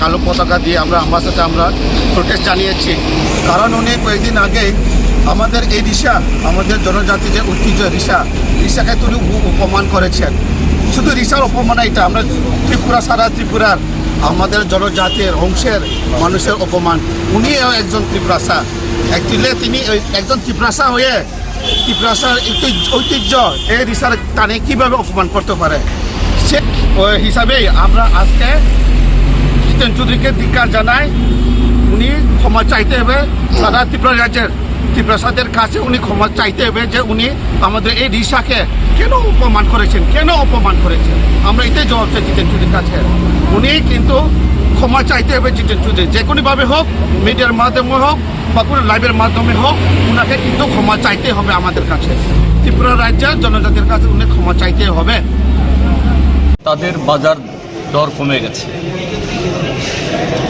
কালো পতাকা দিয়ে আমরা আমার সাথে আমরা প্রোটেস্ট জানিয়েছি। কারণ উনি কয়েকদিন আগে আমাদের এই রিসা আমাদের জনজাতি যে ঐতিহ্য রিসা রিসাকে তিনি অপমান করেছেন। শুধু রিসার অপমান এটা আমরা ত্রিপুরা সারা ত্রিপুরার, আমাদের জনজাতির, অংশের, মানুষের অপমান। উনিও একজন ত্রিপুরাসা। অ্যাকচুয়ালি তিনি একজন ত্রিপুরাসা হয়ে ত্রিপুরাসার ঐতিহ্য এই রিসার টানে কীভাবে অপমান করতে পারে? সে হিসাবেই আমরা আজকে জিতেন চৌধুরীকে ধিক্কার জানাই উনি ক্ষমা চাইতে হবে। সারা ত্রিপুরা রাজ্যের ত্রিপ্রাসাদের কাছে উনি ক্ষমা চাইতে হবে যে উনি আমাদের এই রিসাকে কেন অপমান করেছেন? কেন অপমান করেছেন? আমরা এটাই জবাব চাই জিতেন চৌধুরীর কাছে। উনি কিন্তু ক্ষমা চাইতে হবে জিতেন চৌধুরী যে কোনোভাবে হোক, মিডিয়ার মাধ্যমে হোক বা কোনো লাইভের মাধ্যমে হোক ওনাকে কিন্তু ক্ষমা চাইতে হবে আমাদের কাছে। ত্রিপুরা রাজ্যের জনজাতির কাছে উনি ক্ষমা চাইতে হবে। তাদের বাজার দর কমে গেছে।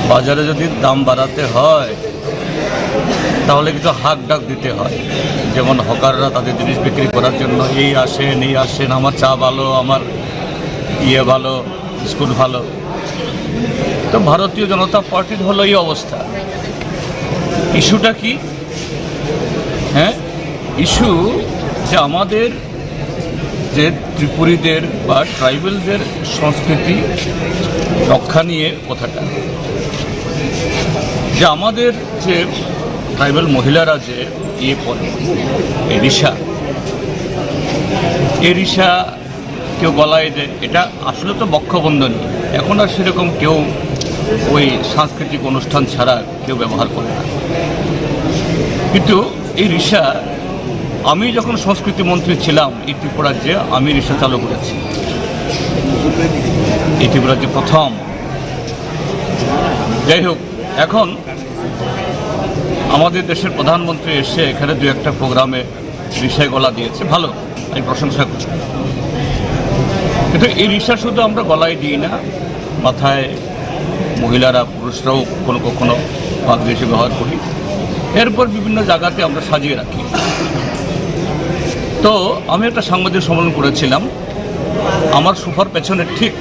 বাজারে যদি দাম বাড়াতে হয়, তাহলে কিছু হাক ডাক দিতে হয়। যেমন হকাররা তাদের জিনিস বিক্রি করার জন্য, এই আসেন এই আসেন, আমার চা ভালো, আমার ইয়ে ভালো স্কুল ভালো। তো ভারতীয় জনতা পার্টির হলো এই অবস্থা। ইস্যুটা কি? হ্যাঁ? ইস্যু যে আমাদের যে ত্রিপুরীদের বা ট্রাইবেলদের সংস্কৃতি রক্ষা নিয়ে কথাটা। যে আমাদের যে ট্রাইবেল মহিলারা যে ইয়ে পরে এই রিসা এই রিসা কেউ গলায় দেয়, এটা আসলে তো বক্ষবন্ধনী। এখন আর সেরকম কেউ ওই সাংস্কৃতিক অনুষ্ঠান ছাড়া কেউ ব্যবহার করে না। কিন্তু এই রিসা আমি যখন সংস্কৃতি মন্ত্রী ছিলাম, এই ত্রিপুরাজ্যে আমি রিক্সা চালু করেছি। এই ত্রিপুরাজ্যে প্রথম। যাই হোক, এখন আমাদের দেশের প্রধানমন্ত্রী এসে এখানে দু একটা প্রোগ্রামে রিক্সায় গলা দিয়েছে। ভালো, আমি প্রশংসা করি। কিন্তু এই রিক্সা শুধু আমরা গলায় দিই না, মাথায় মহিলারা, পুরুষরাও কখনো কখনো পাগড়ি হিসেবে ব্যবহার করি। এরপর বিভিন্ন জায়গাতে আমরা সাজিয়ে রাখি। তো আমি একটা সাংবাদিক সম্মেলন করেছিলাম। আমার সোফার পেছনে ঠিক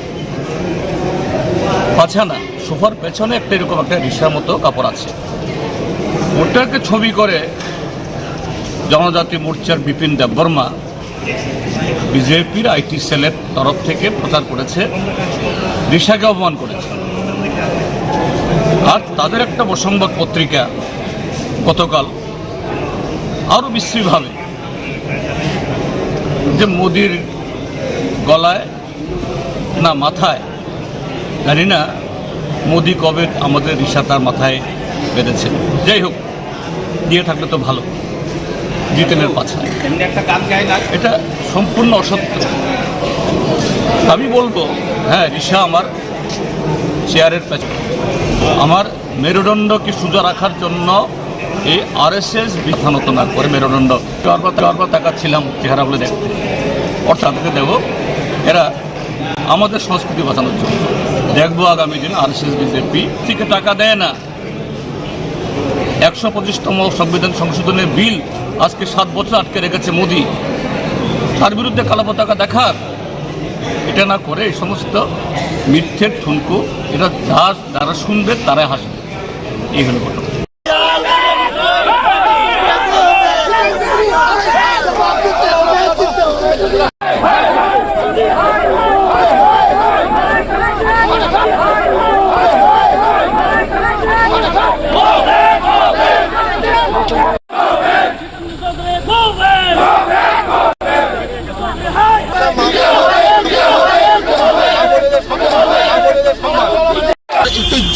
পাছা না সোফার পেছনে একটা এরকম একটা রিক্সার মতো কাপড় আছে। ওটাকে ছবি করে জনজাতি মোর্চার বিপিন দেববর্মা বিজেপির আইটি সেলের তরফ থেকে প্রচার করেছে রিক্সাকে অপমান করেছে। আর তাদের একটা বসংবাদ পত্রিকা গতকাল আরও বিশ্রীভাবে যে মোদির গলায় না মাথায়, জানি না মোদি কবে আমাদের রিসা তার মাথায় বেঁধেছে। যাই হোক, দিয়ে থাকলে তো ভালো। জিতেনের পাছায় এটা সম্পূর্ণ অসত্য। আমি বলব হ্যাঁ রিসা আমার চেয়ারের পেছনে। আমার মেরুদণ্ডকে সোজা রাখার জন্য এই আর এস আরএসএস বিধানত না করে মেরুদণ্ড বারবার বারবার তাকাচ্ছিলাম চেহারাগুলো দেখতে। অর্থাৎ দেব এরা আমাদের সংস্কৃতি বাঁচানোর জন্য। দেখব আগামী দিন আর এস আরএসএস বিজেপি থেকে টাকা দেয় না। একশো পঁচিশতম সংবিধান সংশোধনের বিল আজকে সাত বছর আটকে রেখেছে মোদি। তার বিরুদ্ধে কালো পতাকা দেখার। এটা না করে এই সমস্ত মিথ্যের ঠুনকু, এটা যা যারা শুনবে তারাই হাসবে। এই হলো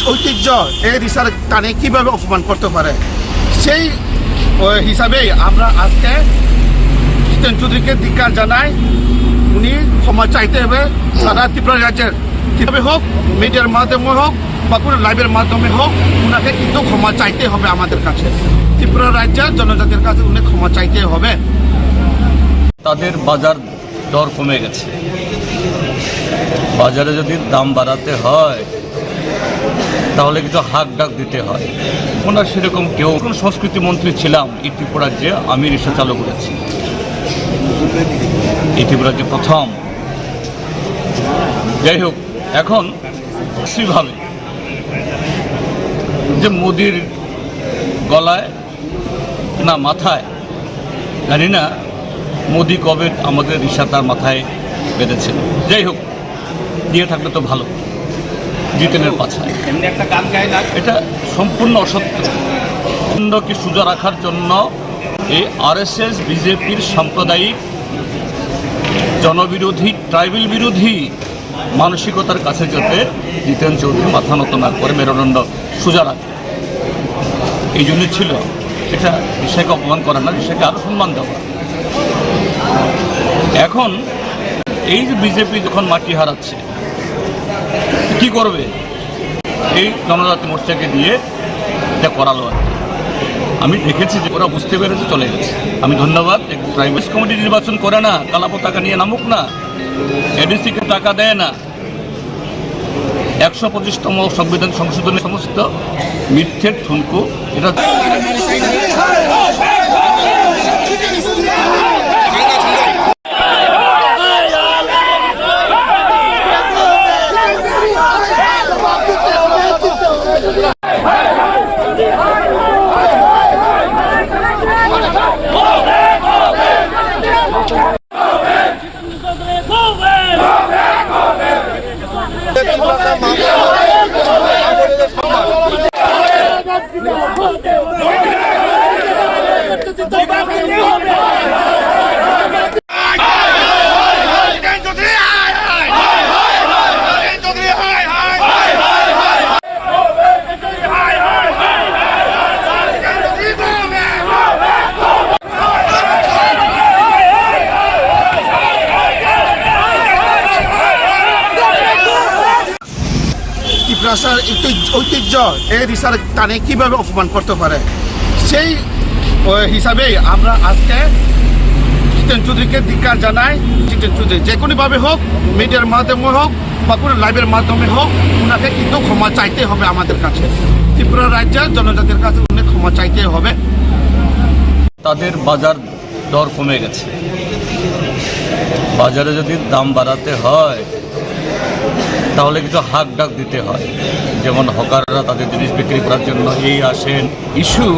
ঐতিহ্য- এই রিসার টানে কীভাবে অপমান করতে পারে? সেই হিসাবেই আমরা আজকে জিতেন চৌধুরীকে ধিক্কার জানাই। উনি ক্ষমা চাইতে হবে, সারা ত্রিপুরা রাজ্যের, কীভাবে হোক, মিডিয়ার মাধ্যমে হোক, বা কোনো লাইভের মাধ্যমে হোক ওনাকে কিন্তু ক্ষমা চাইতে হবে আমাদের কাছে। ত্রিপুরা রাজ্যের জনজাতির কাছে উনি ক্ষমা চাইতে হবে। তাদের বাজার দর কমে গেছে। বাজারে যদি দাম বাড়াতে হয় তাহলে কিছু হাক ডাক দিতে হয়। আর সেরকম কেউ, কোন সংস্কৃতি মন্ত্রী ছিলাম এই ত্রিপুরাজ্যে আমি রিক্সা চালু করেছি। এই ত্রিপুরাজ্যে প্রথম। যাই হোক, এখন শ্রীভাবে। যে মোদির গলায় না মাথায়, জানি না মোদি কবে আমাদের রিসা তার মাথায় বেঁধেছে। যাই হোক দিয়ে থাকলে তো ভালো। জিতেনের পাছায় এটা সম্পূর্ণ অসত্য। কেন্দ্রকে সোজা রাখার জন্য এই আরএসএস বিজেপির সাম্প্রদায়িক জনবিরোধী ট্রাইবেল বিরোধী মানসিকতার কাছে যেতে জিতেন চৌধুরী মাথা নত না করে মেরুদণ্ড সোজা রাখে। এই জন্য ছিল। এটা বিষয়কে অপমান করে না বিষয়কে আরও সম্মান দেওয়া। এখন এই যে বিজেপি যখন মাটি হারাচ্ছে কি করবে? এই জনজাতি মোর্চাকে দিয়ে এটা করালো আর আমি দেখেছি যে ওরা বুঝতে পেরেছে, চলে গেছে। আমি ধন্যবাদ ট্রাইবেলস কমিটি নির্বাচন করে না, কালা পতাকা নিয়ে নামুক না, এডিসিকে টাকা দেয় না। একশো পঁচিশতম সংবিধান সংশোধনের সমস্ত মিথ্যের ঠুনকু, এটা ঐতিহ্য- এই রিসার টানে কীভাবে অপমান করতে পারে? সেই হিসাবেই আমরা আজকে জিতেন চৌধুরীকে ধিক্কার জানাই। জিতেন চৌধুরী যে কোনোভাবে হোক মিডিয়ার মাধ্যমে হোক বা কোনো লাইভের মাধ্যমে হোক ওনাকে কিন্তু ক্ষমা চাইতে হবে আমাদের কাছে। ত্রিপুরা রাজ্যের জনজাতির কাছে উনি ক্ষমা চাইতে হবে। তাদের বাজার দর কমে গেছে। বাজারে যদি দাম বাড়াতে হয় তাহলে কিছু হাক ডাক দিতে হয়। যেমন হকাররা তাদের জিনিস বিক্রি করার জন্য এই আসেন। ইস্যু